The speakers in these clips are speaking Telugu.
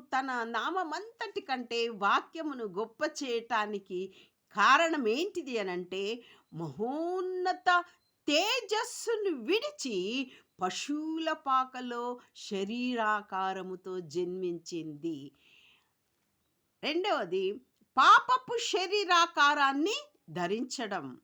తన నామమంతటి కంటే వాక్యమును గొప్ప చేయటానికి కారణం ఏంటిది అనంటే మహోన్నత తేజస్సును విడిచి పశువుల పాకలో శరీరాకారముతో జన్మించింది. రెండవది పాపపు శరీరాకారాన్ని ధరించడం.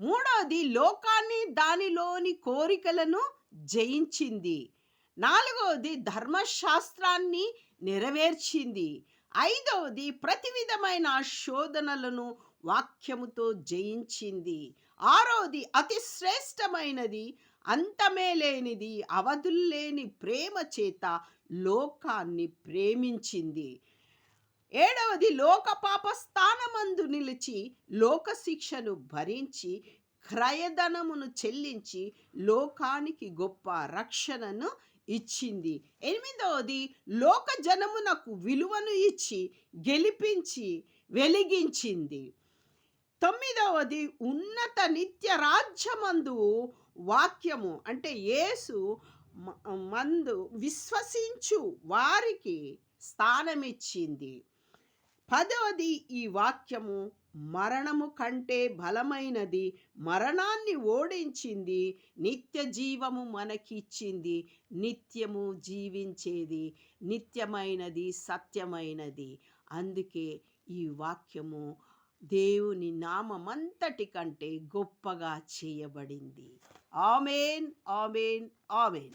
మూడవది లోకాన్ని దానిలోని కోరికలను జయించింది. నాలుగవది ధర్మశాస్త్రాన్ని నెరవేర్చింది. ఐదవది ప్రతి విధమైన శోధనలను వాక్యముతో జయించింది. ఆరవది అతి శ్రేష్టమైనది అంతమే లేనిది అవధుల్లేని ప్రేమ చేత లోకాన్ని ప్రేమించింది. ఏడవది లోక పాప స్థానమందు నిలిచి లోక శిక్షను భరించి క్రయధనమును చెల్లించి లోకానికి గొప్ప రక్షణను ఇచ్చింది. ఎనిమిదవది లోక జనమునకు విలువను ఇచ్చి గెలిపించి వెలిగించింది. తొమ్మిదవది ఉన్నత నిత్య రాజ్యమందు వాక్యము. అంటే యేసు మందు విశ్వసించు వారికి స్థానమిచ్చింది. పదవది ఈ వాక్యము. మరణము కంటే బలమైనది మరణాన్ని ఓడించింది నిత్య జీవము మనకిచ్చింది నిత్యము జీవించేది నిత్యమైనది సత్యమైనది. అందుకే ఈ వాక్యము దేవుని నామమంతటి కంటే గొప్పగా చేయబడింది. Amen amen amen.